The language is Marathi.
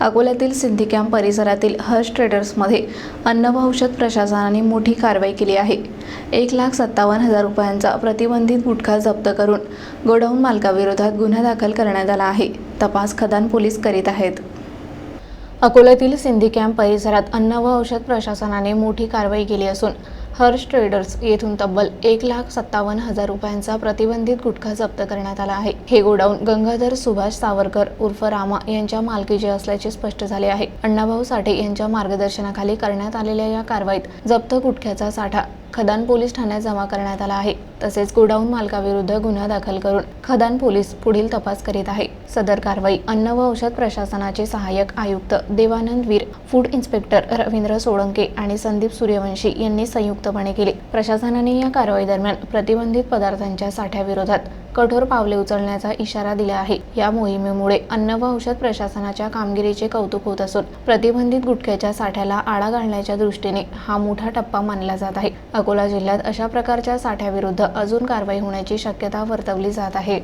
अकोल्यातील सिंधी कॅम्प परिसरातील हर्ष ट्रेडर्समध्ये अन्न व औषध प्रशासनाने मोठी कारवाई केली आहे. एक लाख सत्तावन्न हजार रुपयांचा प्रतिबंधित गुटखा जप्त करून गोडाऊन मालकाविरोधात गुन्हा दाखल करण्यात आला आहे तपास खदान पोलीस करीत आहेत. अकोल्यातील सिंधी कॅम्प परिसरात अन्न व औषध प्रशासनाने मोठी कारवाई केली असून हर्ष ट्रेडर्स येथून तब्बल एक लाख सत्तावन्न हजार रुपयांचा प्रतिबंधित गुटखा जप्त करण्यात आला आहे. हे गोडाऊन गंगाधर सुभाष सावरकर उर्फ रामा यांच्या मालकीचे असल्याचे स्पष्ट झाले आहे. अण्णाभाऊ साठे यांच्या मार्गदर्शनाखाली करण्यात आलेल्या या कारवाईत जप्त गुटख्याचा साठा खदान पोलीस ठाण्यात जमा करण्यात आला आहे. तसेच गोडाऊन मालकाविरुद्ध गुन्हा दाखल करून खदान पोलीस पुढील तपास करीत आहे. सदर कारवाई अन्न व औषध प्रशासनाचे सहाय्यक आयुक्त देवानंद वीर फूड इन्स्पेक्टर रवींद्र सोळंके आणि संदीप सूर्यवंशी यांनी संयुक्त संयुक्तपणे केली. प्रशासनाने या कारवाई दरम्यान प्रतिबंधित पदार्थांच्या साठ्याविरोधात कठोर पावले उचलण्याचा इशारा दिला आहे. या मोहिमेमुळे अन्न व औषध प्रशासनाच्या कामगिरीचे कौतुक होत असून प्रतिबंधित गुटख्याच्या साठ्याला आळा घालण्याच्या दृष्टीने हा मोठा टप्पा मानला जात आहे. अकोला जिल्ह्यात अशा प्रकारच्या साठ्याविरुद्ध अजून कारवाई होण्याची शक्यता वर्तवली जात आहे.